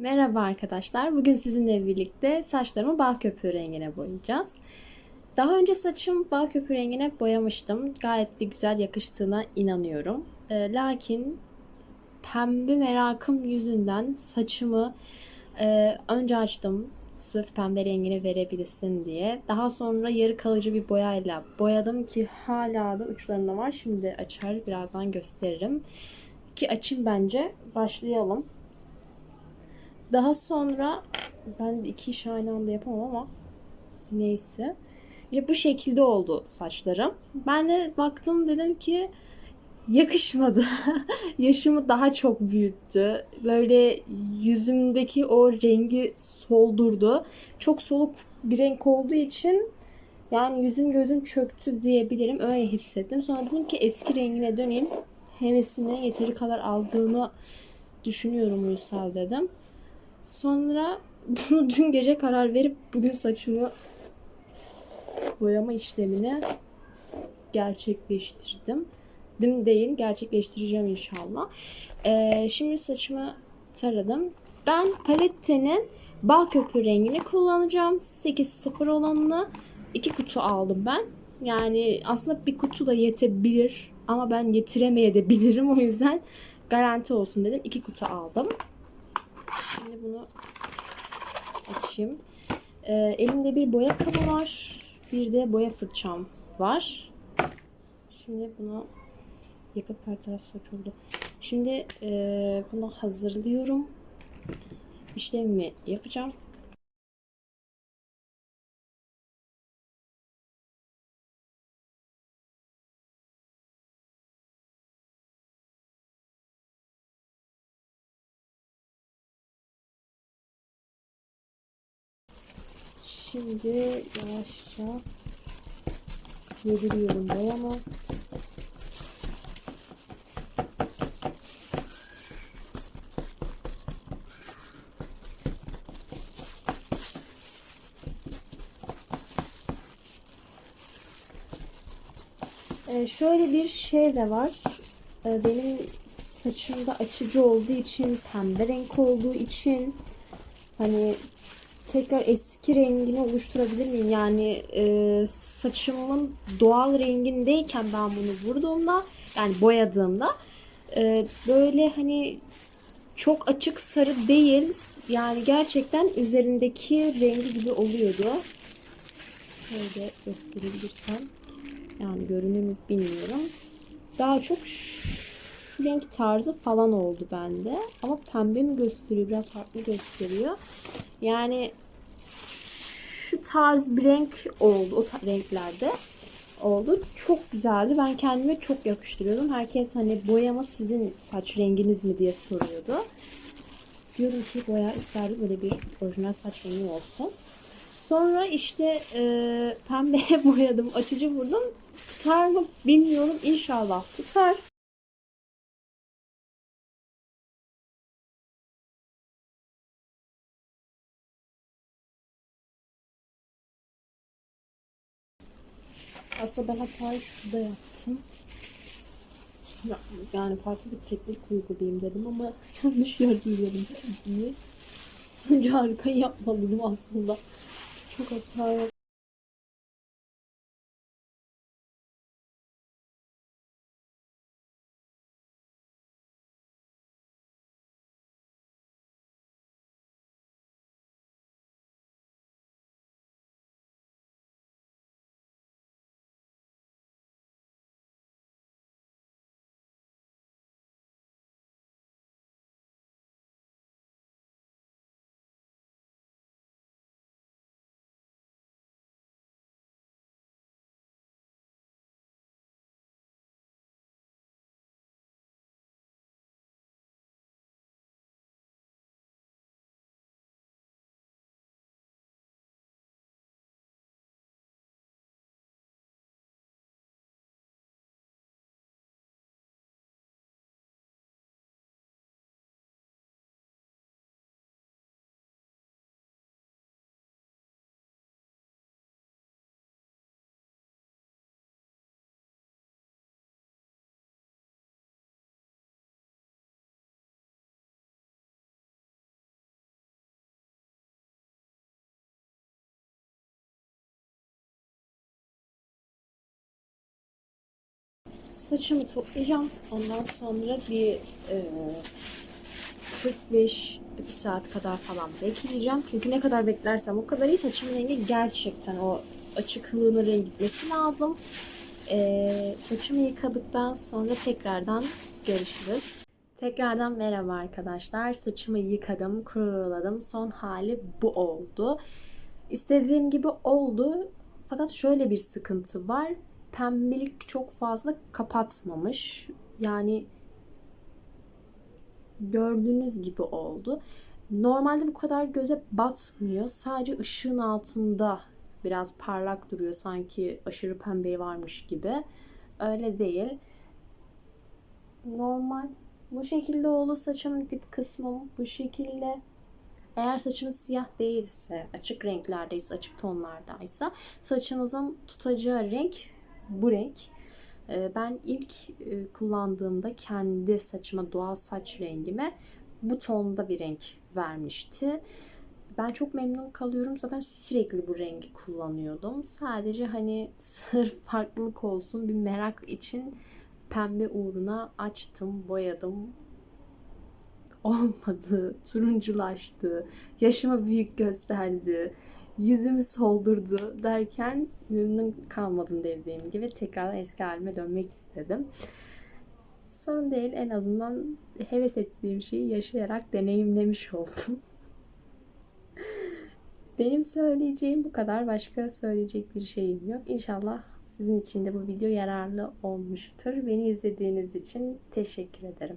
Merhaba arkadaşlar. Bugün sizinle birlikte saçlarımı bal köpüğü rengine boyayacağız. Daha önce saçım bal köpüğü rengine boyamıştım. Gayet de güzel yakıştığına inanıyorum. Ee, lakin pembe merakım yüzünden saçımı e, önce açtım. Sırf pembe rengini verebilsin diye. Daha sonra yarı kalıcı bir boyayla boyadım ki hala da uçlarında var. Şimdi açar birazdan gösteririm. Ki açayım bence. Başlayalım. Daha sonra ben iki iş aynı anda yapamam ama neyse. İşte bu şekilde oldu saçlarım. Ben de baktım dedim ki yakışmadı. Yaşımı daha çok büyüttü. Böyle yüzümdeki o rengi soldurdu. Çok soluk bir renk olduğu için yani yüzüm gözüm çöktü diyebilirim. Öyle hissettim. Sonra dedim ki eski rengine döneyim. Hevesine yeteri kadar aldığını düşünüyorum Uysal dedim. Sonra bunu dün gece karar verip bugün saçımı boyama işlemini gerçekleştirdim. Dim değil, gerçekleştireceğim inşallah. Ee, şimdi saçımı taradım. Ben palettenin bal köpüğü rengini kullanacağım. 8.0 olanını iki kutu aldım ben. Yani aslında bir kutu da yetebilir ama ben yetiremeyebilirim o yüzden garanti olsun dedim. iki kutu aldım. Şimdi bunu açayım. Ee, elimde bir boya kabı var. Bir de boya fırçam var. Şimdi bunu yapıp her taraf saç oldu. Şimdi e, bunu hazırlıyorum. İşlemimi yapacağım. Şimdi yavaşça yediriyorum boyamı. Ee, şöyle bir şey de var. Ee, benim saçımda açıcı olduğu için, pembe renk olduğu için hani tekrar eski rengini oluşturabilir miyim? Yani e, saçımın doğal rengindeyken ben bunu vurduğumda yani boyadığımda e, böyle hani çok açık sarı değil yani gerçekten üzerindeki rengi gibi oluyordu. Şöyle gösterebilirsem yani görünür mü bilmiyorum. Daha çok şu renk tarzı falan oldu bende. Ama pembe mi gösteriyor? Biraz farklı gösteriyor. Yani şu tarz bir renk oldu. O renklerde oldu. Çok güzeldi. Ben kendime çok yakıştırıyordum. Herkes hani boyama sizin saç renginiz mi diye soruyordu. Diyorum ki boya isterdim böyle bir orijinal saç rengi olsun. Sonra işte e, pembeye boyadım. Açıcı vurdum. Tutar mı bilmiyorum. İnşallah tutar. Aslında ben hatayı şurada yaptım. Ya- Yani farklı bir teknik uygulayayım dedim ama yanlış yerde uyguladım diye. Önce arkayı yapmalıydım aslında. Çok hata saçımı toplayacağım. Ondan sonra bir e, 45 bir saat kadar falan bekleyeceğim. Çünkü ne kadar beklersem o kadar iyi saçımın rengi gerçekten o açık hılığının rengi gitmesi lazım. E, saçımı yıkadıktan sonra tekrardan görüşürüz. Tekrardan merhaba arkadaşlar. Saçımı yıkadım, kuruladım. Son hali bu oldu. İstediğim gibi oldu. Fakat şöyle bir sıkıntı var. Pembelik çok fazla kapatmamış. Yani gördüğünüz gibi oldu. Normalde bu kadar göze batmıyor. Sadece ışığın altında biraz parlak duruyor. Sanki aşırı pembe varmış gibi. Öyle değil. Normal. Bu şekilde oldu saçım dip kısmım. Bu şekilde. Eğer saçınız siyah değilse, açık renklerdeyse, açık tonlardaysa saçınızın tutacağı renk bu renk. Ee, Ben ilk e, kullandığımda kendi saçıma doğal saç rengime bu tonda bir renk vermişti. Ben çok memnun kalıyorum. Zaten sürekli bu rengi kullanıyordum. Sadece hani sırf farklılık olsun bir merak için pembe uğruna açtım, boyadım. Olmadı, turunculaştı, yaşımı büyük gösterdi, yüzümü soldurdu derken memnun kalmadım dediğim gibi tekrar eski halime dönmek istedim. Sorun değil en azından heves ettiğim şeyi yaşayarak deneyimlemiş oldum. Benim söyleyeceğim bu kadar. Başka söyleyecek bir şeyim yok. İnşallah sizin için de bu video yararlı olmuştur. Beni izlediğiniz için teşekkür ederim.